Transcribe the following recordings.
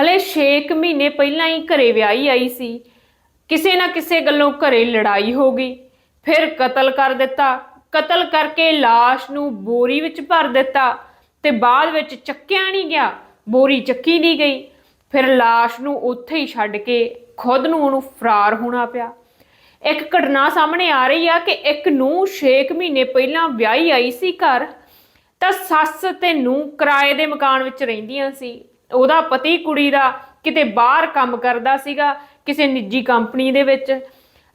ਹਲੇ 6 ਮਹੀਨੇ ਪਹਿਲਾਂ ਹੀ ਘਰੇ ਵਿਆਹੀ ਆਈ ਸੀ। ਕਿਸੇ ਨਾ ਕਿਸੇ ਗੱਲੋਂ ਘਰੇ ਲੜਾਈ ਹੋ ਗਈ। ਫਿਰ ਕਤਲ ਕਰ ਦਿੱਤਾ। ਕਤਲ ਕਰਕੇ ਲਾਸ਼ ਨੂੰ ਬੋਰੀ ਵਿੱਚ ਭਰ ਦਿੱਤਾ ਤੇ ਬਾਅਦ ਵਿੱਚ ਚੱਕਿਆ ਨਹੀਂ ਗਿਆ। ਬੋਰੀ ਚੱਕੀ ਨਹੀਂ ਗਈ। ਫਿਰ ਲਾਸ਼ ਨੂੰ ਉੱਥੇ ਹੀ ਛੱਡ ਕੇ ਖੁਦ ਨੂੰ ਉਹਨੂੰ ਫਰਾਰ ਹੋਣਾ ਪਿਆ। ਇੱਕ ਘਟਨਾ ਸਾਹਮਣੇ ਆ ਰਹੀ ਆ ਕਿ ਇੱਕ ਨੂੰ 6 ਮਹੀਨੇ ਪਹਿਲਾਂ ਵਿਆਹੀ ਆਈ ਸੀ ਘਰ। ਤਾਂ ਸੱਸ ਤੇ ਨੂੰ ਕਿਰਾਏ ਦੇ ਮਕਾਨ ਵਿੱਚ ਰਹਿੰਦੀਆਂ ਸੀ। ਉਹਦਾ ਪਤੀ ਕੁੜੀ ਦਾ ਕਿਤੇ ਬਾਹਰ ਕੰਮ ਕਰਦਾ ਸੀਗਾ, ਕਿਸੇ ਨਿੱਜੀ ਕੰਪਨੀ ਦੇ ਵਿੱਚ।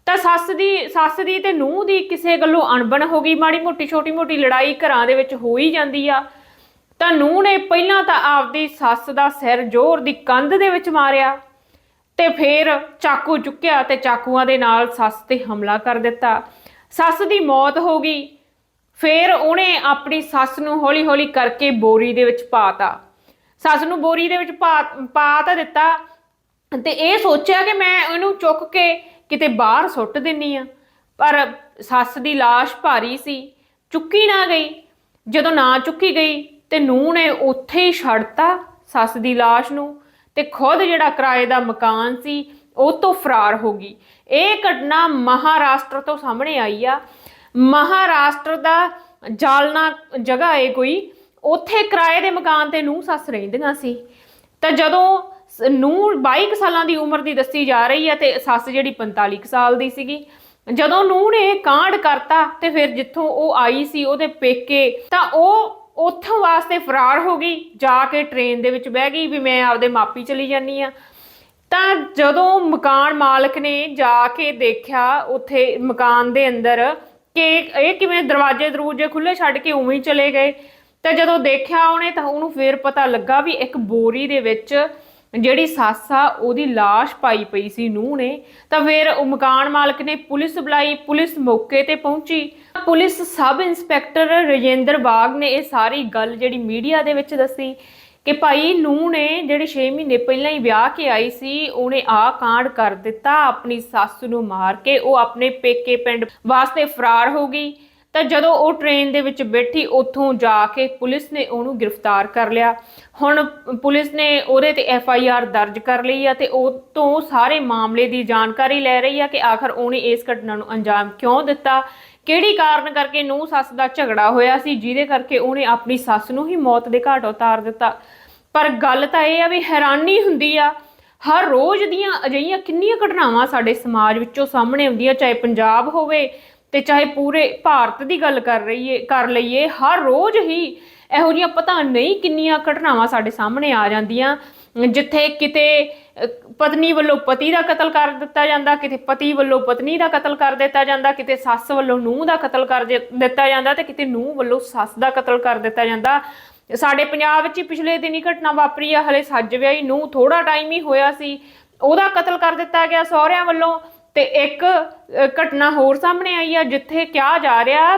ਤਾਂ ਸੱਸ ਦੀ ਸੱਸ ਦੀ ਤੇ ਨੂੰਹ ਦੀ ਕਿਸੇ ਗੱਲੋਂ ਅਣਬਣ ਹੋ ਗਈ, ਮਾੜੀ ਮੋਟੀ, ਛੋਟੀ ਮੋਟੀ ਲੜਾਈ ਘਰਾਂ ਦੇ ਵਿੱਚ ਹੋ ਹੀ ਜਾਂਦੀ ਆ। ਤਾਂ ਨੂੰਹ ਨੇ ਪਹਿਲਾਂ ਤਾਂ ਆਪਦੀ ਸੱਸ ਦਾ ਸਿਰ ਜ਼ੋਰ ਦੀ ਕੰਧ ਦੇ ਵਿੱਚ ਮਾਰਿਆ ਤੇ ਫਿਰ ਚਾਕੂ ਚੁੱਕਿਆ ਤੇ ਚਾਕੂਆਂ ਦੇ ਨਾਲ ਸੱਸ ਤੇ ਹਮਲਾ ਕਰ ਦਿੱਤਾ। ਸੱਸ ਦੀ ਮੌਤ ਹੋ ਗਈ, ਫਿਰ ਉਹਨੇ ਆਪਣੀ ਸੱਸ ਨੂੰ ਹੌਲੀ-ਹੌਲੀ ਕਰਕੇ ਬੋਰੀ ਦੇ ਵਿੱਚ ਪਾਤਾ। ਸੱਸ ਨੂੰ ਬੋਰੀ ਦੇ ਵਿੱਚ ਪਾ ਪਾ ਤਾਂ ਦਿੱਤਾ ਤੇ ਇਹ ਸੋਚਿਆ ਕਿ ਮੈਂ ਇਹਨੂੰ ਚੁੱਕ ਕੇ ਕਿਤੇ ਬਾਹਰ ਸੁੱਟ ਦਿੰਨੀ ਆ ਪਰ ਸੱਸ ਦੀ লাশ ਭਾਰੀ ਸੀ ਚੁੱਕੀ ਨਾ ਗਈ ਜਦੋਂ ਨਾ ਚੁੱਕੀ ਗਈ ਤੇ ਨੂੰਹ ਨੇ ਉੱਥੇ ਹੀ ਛੱਡਤਾ ਸੱਸ ਦੀ লাশ ਨੂੰ ਤੇ ਖੁਦ ਜਿਹੜਾ ਕਿਰਾਏ ਦਾ ਮਕਾਨ ਸੀ ਉਹ ਤੋਂ ਫਰਾਰ ਹੋ ਗਈ ਇਹ ਘਟਨਾ ਮਹਾਰਾਸ਼ਟਰ ਤੋਂ ਸਾਹਮਣੇ ਆਈ ਆ ਮਹਾਰਾਸ਼ਟਰ ਦਾ ਜਾਲਨਾ ਜਗ੍ਹਾ ਹੈ ਕੋਈ ਉੱਥੇ ਕਿਰਾਏ ਦੇ ਮਕਾਨ ਤੇ ਨੂੰ ਸੱਸ ਰਹਿੰਦੀਆਂ ਸੀ। ਤਾਂ ਜਦੋਂ ਸ- ਨੂੰਹ 22 ਕੁ ਸਾਲਾਂ ਦੀ ਉਮਰ ਦੀ ਦੱਸੀ ਜਾ ਰਹੀ ਹੈ ਤੇ ਸੱਸ ਜਿਹੜੀ 45 ਕੁ ਸਾਲ ਦੀ ਸੀਗੀ, ਜਦੋਂ ਨੂੰਹ ਨੇ ਕਾਂਡ ਕਰਤਾ ਤੇ ਫਿਰ ਜਿੱਥੋਂ ਉਹ ਆਈ ਸੀ ਉਹਦੇ ਪੇਕੇ, ਤਾਂ ਉਹ ਉੱਥੋਂ ਵਾਸਤੇ ਫਰਾਰ ਹੋ ਗਈ, ਜਾ ਕੇ ਟ੍ਰੇਨ ਦੇ ਵਿੱਚ ਬਹਿ ਗਈ ਵੀ ਮੈਂ ਆਪਦੇ ਮਾਪੀ ਚਲੀ ਜਾਨੀ ਆ ਤਾਂ ਜਦੋਂ ਮਕਾਨ ਮਾਲਕ ਨੇ ਜਾ ਕੇ ਦੇਖਿਆ ਉੱਥੇ ਮਕਾਨ ਦੇ ਅੰਦਰ ਕਿ ਇਹ ਕਿਵੇਂ ਦਰਵਾਜ਼ੇ ਦਰੂਜੇ ਖੁੱਲੇ ਛੱਡ ਕੇ ਉਵੇਂ ਹੀ ਚਲੇ ਗਏ ਤਾਂ ਜਦੋਂ ਦੇਖਿਆ ਉਹਨੇ ਤਾਂ ਉਹਨੂੰ ਫੇਰ ਪਤਾ ਲੱਗਾ ਵੀ ਇੱਕ ਬੋਰੀ ਦੇ ਵਿੱਚ ਜਿਹੜੀ ਸੱਸ ਆ, ਉਹਦੀ লাশ ਪਾਈ ਪਈ ਸੀ ਨੂੰਹ ਨੇ। ਤਾਂ ਫਿਰ ਉਹ ਮਕਾਨ ਮਾਲਕ ਨੇ ਪੁਲਿਸ ਬੁਲਾਈ, ਪੁਲਿਸ ਮੌਕੇ ਤੇ ਪਹੁੰਚੀ। Police sub inspector Rajinder Bagh ਨੇ ਇਹ ਸਾਰੀ ਗੱਲ ਜਿਹੜੀ ਮੀਡੀਆ ਦੇ ਵਿੱਚ ਦੱਸੀ ਕਿ ਭਾਈ ਨੂੰਹ ਨੇ ਜਿਹੜੇ 6 ਮਹੀਨੇ ਪਹਿਲਾਂ ਹੀ ਵਿਆਹ ਕੇ ਆਈ ਸੀ, ਉਹਨੇ ਆ ਕਾਂਡ ਕਰ ਦਿੱਤਾ, ਆਪਣੀ ਸੱਸ ਨੂੰ ਮਾਰ ਕੇ ਉਹ ਆਪਣੇ ਪੇਕੇ ਪਿੰਡ ਵਾਸਤੇ ਫਰਾਰ ਹੋ ਗਈ। ਤਾਂ ਜਦੋਂ ਉਹ ਟ੍ਰੇਨ ਦੇ ਵਿੱਚ ਬੈਠੀ, ਉੱਥੋਂ ਜਾ ਕੇ ਪੁਲਿਸ ਨੇ ਉਹਨੂੰ ਗ੍ਰਿਫਤਾਰ ਕਰ ਲਿਆ। ਹੁਣ ਪੁਲਿਸ ਨੇ ਉਹਦੇ ਤੇ ਐਫ ਆਈ ਆਰ ਦਰਜ ਕਰ ਲਈ ਆ ਤੇ ਉਹ ਤੋਂ ਸਾਰੇ ਮਾਮਲੇ ਦੀ ਜਾਣਕਾਰੀ ਲੈ ਰਹੀ ਆ ਕਿ ਆਖਰ ਉਹਨੇ ਇਸ ਘਟਨਾ ਨੂੰ ਅੰਜਾਮ ਕਿਉਂ ਦਿੱਤਾ? ਕਿਹੜੀ ਕਾਰਨ ਕਰਕੇ ਨੂੰ ਸੱਸ ਦਾ ਝਗੜਾ ਹੋਇਆ ਸੀ, ਜਿਹਦੇ ਕਰਕੇ ਉਹਨੇ ਆਪਣੀ ਸੱਸ ਨੂੰ ਹੀ ਮੌਤ ਦੇ ਘਾਟ ਉਤਾਰ ਦਿੱਤਾ? ਪਰ ਗੱਲ ਤਾਂ ਇਹ ਆ ਵੀ ਹੈਰਾਨੀ ਹੁੰਦੀ ਆ, ਹਰ ਰੋਜ਼ ਦੀਆਂ ਅਜਿਹੀਆਂ ਕਿੰਨੀਆਂ ਘਟਨਾਵਾਂ ਸਾਡੇ ਸਮਾਜ ਵਿੱਚੋਂ ਸਾਹਮਣੇ ਆਉਂਦੀਆਂ, ਚਾਹੇ ਪੰਜਾਬ ਹੋਵੇ ਤੇ ਚਾਹੇ ਪੂਰੇ ਭਾਰਤ ਦੀ ਗੱਲ ਕਰ ਰਹੀਏ, ਕਰ ਲਈਏ, ਹਰ ਰੋਜ਼ ਹੀ ਇਹੋ ਜਿਹੀਆਂ ਪਤਾ ਨਹੀਂ ਕਿੰਨੀਆਂ ਘਟਨਾਵਾਂ ਸਾਡੇ ਸਾਹਮਣੇ ਆ ਜਾਂਦੀਆਂ। ਜਿੱਥੇ ਕਿਤੇ ਪਤਨੀ ਵੱਲੋਂ ਪਤੀ ਦਾ ਕਤਲ ਕਰ ਦਿੱਤਾ ਜਾਂਦਾ, ਕਿਤੇ ਪਤੀ ਵੱਲੋਂ ਪਤਨੀ ਦਾ ਕਤਲ ਕਰ ਦਿੱਤਾ ਜਾਂਦਾ, ਕਿਤੇ ਸੱਸ ਵੱਲੋਂ ਨੂੰਹ ਦਾ ਕਤਲ ਕਰ ਦਿ- ਦਿੱਤਾ ਜਾਂਦਾ ਤੇ ਕਿਤੇ ਨੂੰਹ ਵੱਲੋਂ ਸੱਸ ਦਾ ਕਤਲ ਕਰ ਦਿੱਤਾ ਜਾਂਦਾ। ਸਾਡੇ ਪੰਜਾਬ ਵਿੱਚ ਹੀ ਪਿਛਲੇ ਦਿਨੀ ਘਟਨਾ ਵਾਪਰੀ ਆ, ਹਲੇ ਸੱਜ ਵਿਆਹੀ ਨੂੰ ਥੋੜਾ ਟਾਈਮ ਹੀ ਹੋਇਆ ਸੀ। ਉਹਦਾ ਕਤਲ ਕਰ ਦਿੱਤਾ ਗਿਆ ਸਹੁਰਿਆਂ ਵੱਲੋਂ। ਤੇ ਇੱਕ ਘਟਨਾ ਹੋਰ ਸਾਹਮਣੇ ਆਈ ਆ ਜਿੱਥੇ ਕਿਹਾ ਜਾ ਰਿਹਾ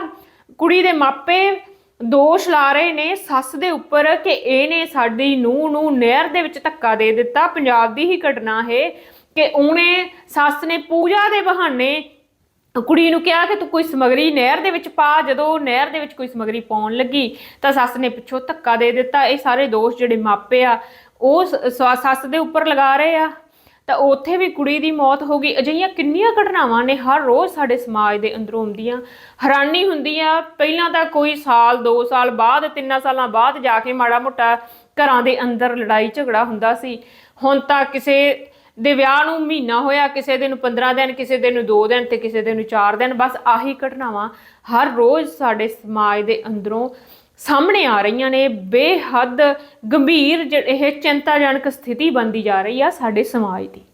ਕੁੜੀ ਦੇ ਮਾਪੇ ਦੋਸ਼ ਲਾ ਰਹੇ ਨੇ, ਸੱਸ ਦੇ ਉੱਪਰ ਕਿ ਇਹਨੇ ਸਾਡੀ ਨੂੰਹ ਨੂੰ ਨਹਿਰ ਦੇ ਵਿੱਚ ਧੱਕਾ ਦੇ ਦਿੱਤਾ। ਪੰਜਾਬ ਦੀ ਹੀ ਘਟਨਾ ਹੈ ਕਿ ਉਹਨੇ ਸੱਸ ਨੇ ਪੂਜਾ ਦੇ ਬਹਾਨੇ ਕੁੜੀ ਨੂੰ ਕਿਹਾ ਕਿ ਤੂੰ ਕੋਈ ਸਮਗਰੀ ਨਹਿਰ ਦੇ ਵਿੱਚ ਪਾ। ਜਦੋਂ ਨਹਿਰ ਦੇ ਵਿੱਚ ਕੋਈ ਸਮਗਰੀ ਪਾਉਣ ਲੱਗੀ ਤਾਂ ਸੱਸ ਨੇ ਪਿੱਛੋਂ ਧੱਕਾ ਦੇ ਦਿੱਤਾ। ਇਹ ਸਾਰੇ ਦੋਸ਼ ਜਿਹੜੇ ਮਾਪੇ ਆ, ਉਹ ਸ- ਸੱਸ ਦੇ ਉੱਪਰ ਲਗਾ ਰਹੇ ਆ। ਤਾਂ ਉੱਥੇ ਵੀ ਕੁੜੀ ਦੀ ਮੌਤ ਹੋ ਗਈ। ਅਜਿਹੀਆਂ ਕਿੰਨੀਆਂ ਘਟਨਾਵਾਂ ਨੇ ਹਰ ਰੋਜ਼ ਸਾਡੇ ਸਮਾਜ ਦੇ ਅੰਦਰੋਂ ਆਉਂਦੀਆਂ ਹੈਰਾਨੀ ਹੁੰਦੀ ਆ। ਪਹਿਲਾਂ ਤਾਂ ਕੋਈ ਸਾਲ 2 ਸਾਲ ਬਾਅਦ 3 ਸਾਲਾਂ ਬਾਅਦ ਜਾ ਕੇ ਮਾੜਾ ਮੋਟਾ ਘਰਾਂ ਦੇ ਅੰਦਰ ਲੜਾਈ ਝਗੜਾ ਹੁੰਦਾ ਸੀ। ਹੁਣ ਤਾਂ ਕਿਸੇ ਦੇ ਵਿਆਹ ਨੂੰ ਮਹੀਨਾ ਹੋਇਆ, ਕਿਸੇ ਦੇ ਨੂੰ 15 ਦਿਨ, ਕਿਸੇ ਦੇ ਨੂੰ 2 ਦਿਨ ਤੇ ਕਿਸੇ ਦੇ ਨੂੰ 4 ਦਿਨ। ਬਸ ਆਹੀ ਘਟਨਾਵਾਂ ਹਰ ਰੋਜ਼ ਸਾਡੇ ਸਮਾਜ ਦੇ ਅੰਦਰੋਂ ਸਾਹਮਣੇ ਆ ਰਹੀਆਂ ਨੇ। ਬੇਹੱਦ ਗੰਭੀਰ ਜ- ਇਹ ਚਿੰਤਾਜਨਕ ਸਥਿਤੀ ਬਣਦੀ ਜਾ ਰਹੀ ਆ ਸਾਡੇ ਸਮਾਜ ਦੀ।